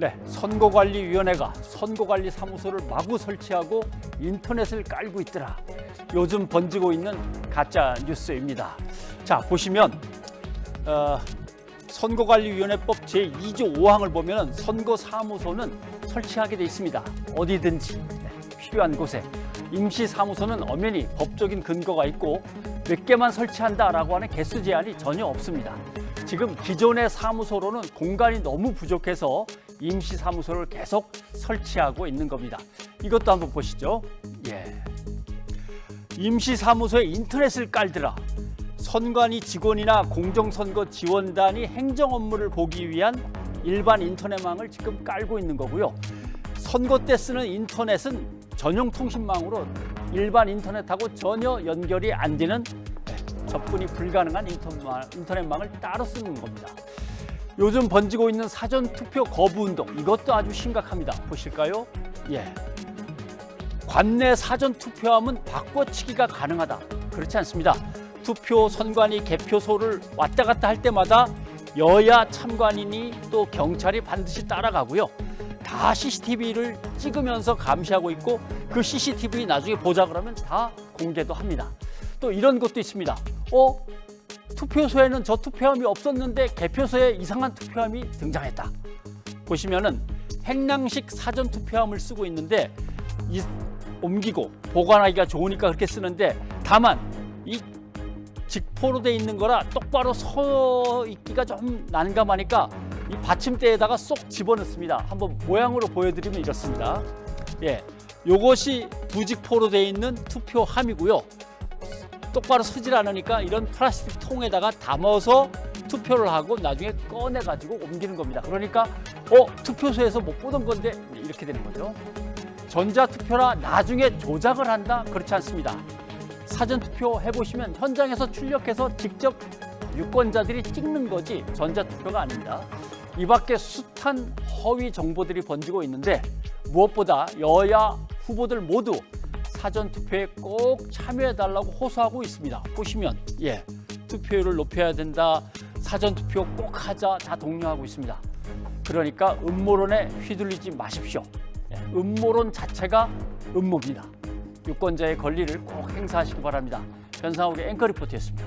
네, 선거관리위원회가 선거관리사무소를 마구 설치하고 인터넷을 깔고 있더라. 요즘 번지고 있는 가짜 뉴스입니다. 자, 보시면 어, 선거관리위원회법 제2조 5항을 보면 선거사무소는 설치하게 돼 있습니다. 어디든지 네, 필요한 곳에 임시사무소는 엄연히 법적인 근거가 있고 몇 개만 설치한다라고 하는 개수 제한이 전혀 없습니다. 지금 기존의 사무소로는 공간이 너무 부족해서 임시 사무소를 계속 설치하고 있는 겁니다. 이것도 한번 보시죠. 예. 임시 사무소에 인터넷을 깔더라. 선관위 직원이나 공정선거 지원단이 행정 업무를 보기 위한 일반 인터넷망을 지금 깔고 있는 거고요. 선거 때 쓰는 인터넷은 전용 통신망으로 일반 인터넷하고 전혀 연결이 안 되는 네, 접근이 불가능한 인터넷망, 인터넷망을 따로 쓰는 겁니다. 요즘 번지고 있는 사전 투표 거부 운동 이것도 아주 심각합니다. 보실까요? 예. 관내 사전 투표함은 바꿔치기가 가능하다. 그렇지 않습니다. 투표 선관위 개표소를 왔다 갔다 할 때마다 여야 참관인이 또 경찰이 반드시 따라가고요. 다 CCTV를 찍으면서 감시하고 있고 그 CCTV 나중에 보자 그러면 다 공개도 합니다. 또 이런 것도 있습니다. 어? 투표소에는 저 투표함이 없었는데 개표소에 이상한 투표함이 등장했다. 보시면은 행랑식 사전 투표함을 쓰고 있는데 이 옮기고 보관하기가 좋으니까 그렇게 쓰는데 다만 이 직포로 돼 있는 거라 똑바로 서 있기가 좀 난감하니까 이 받침대에다가 쏙 집어넣습니다. 한번 모양으로 보여드리면 이렇습니다. 예, 요것이 부직포로 돼 있는 투표함이고요. 똑바로 서질 않으니까 이런 플라스틱 통에다가 담아서 투표를 하고 나중에 꺼내 가지고 옮기는 겁니다. 그러니까 어 투표소에서 못 보던 건데 이렇게 되는 거죠. 전자 투표라 나중에 조작을 한다 그렇지 않습니다. 사전 투표 해보시면 현장에서 출력해서 직접 유권자들이 찍는 거지 전자 투표가 아닙니다. 이 밖에 숱한 허위 정보들이 번지고 있는데 무엇보다 여야 후보들 모두 사전 투표에 꼭 참여해 달라고 호소하고 있습니다. 보시면 예 투표율을 높여야 된다. 사전 투표 꼭 하자 다 독려하고 있습니다. 그러니까 음모론에 휘둘리지 마십시오. 예, 음모론 자체가 음모입니다. 유권자의 권리를 꼭 행사하시기 바랍니다. 변상욱의 앵커 리포트였습니다.